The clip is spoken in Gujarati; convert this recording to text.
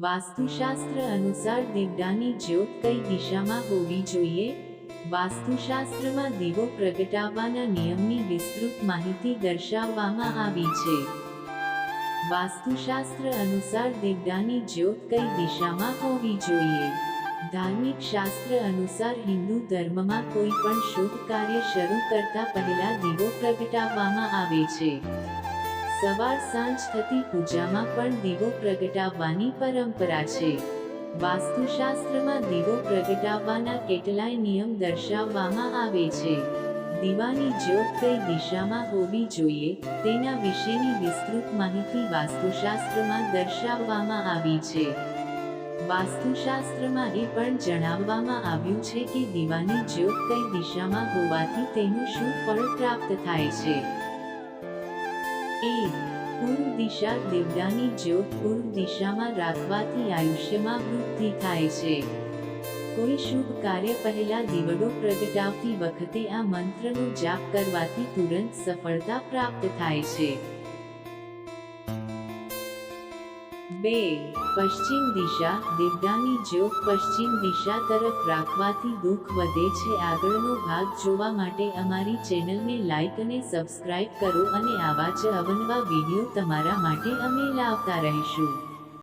વાસ્તુશાસ્ત્ર અનુસાર દીવડાની જ્યોત કઈ દિશામાં હોવી જોઈએ? વાસ્તુશાસ્ત્રમાં દીવો પ્રગટાવવાના નિયમની વિસ્તૃત માહિતી દર્શાવવામાં આવી છે. વાસ્તુશાસ્ત્ર અનુસાર દીવડાની જ્યોત કઈ દિશામાં હોવી જોઈએ? ધાર્મિક શાસ્ત્ર અનુસાર હિન્દુ ધર્મમાં કોઈ પણ શુભ કાર્ય શરૂ કરતા પહેલા દીવો પ્રગટાવવામાં આવે છે. સવાર સાંજ થતી પૂજામાં પણ દીવો પ્રગટાવવાની પરંપરા છે. વાસ્તુશાસ્ત્રમાં દીવો પ્રગટાવવાના કેટલાય નિયમ દર્શાવવામાં આવે છે. દીવાની જ્યોત કઈ દિશામાં હોવી જોઈએ, તેના વિશેની વિસ્તૃત માહિતી વાસ્તુશાસ્ત્રમાં દર્શાવવામાં આવી છે. વાસ્તુશાસ્ત્રમાં એ પણ જણાવવામાં આવ્યું છે કે દીવાની જ્યોત કઈ દિશામાં હોવાથી તેનું શું ફળ પ્રાપ્ત થાય છે. એક પૂર્વ દિશા દેવડાની જ્યોત પૂર્વ દિશામાં રાખવાથી આયુષ્યમાં વૃદ્ધિ થાય છે. કોઈ શુભ કાર્ય પહેલા દીવડો પ્રગટાવતી વખતે આ મંત્રનો જાપ કરવાથી તુરંત સફળતા પ્રાપ્ત થાય છે. બે, પશ્ચિમ દિશા દીવડાની જ્યોત પશ્ચિમ દિશા તરફ રાખવાથી દુઃખ વધે છે. આગળનો ભાગ જોવા માટે અમારી ચેનલને લાઇક અને સબસ્ક્રાઇબ કરો અને આવા જ અવનવા વીડિયો તમારા માટે અમે લાવતા રહીશું.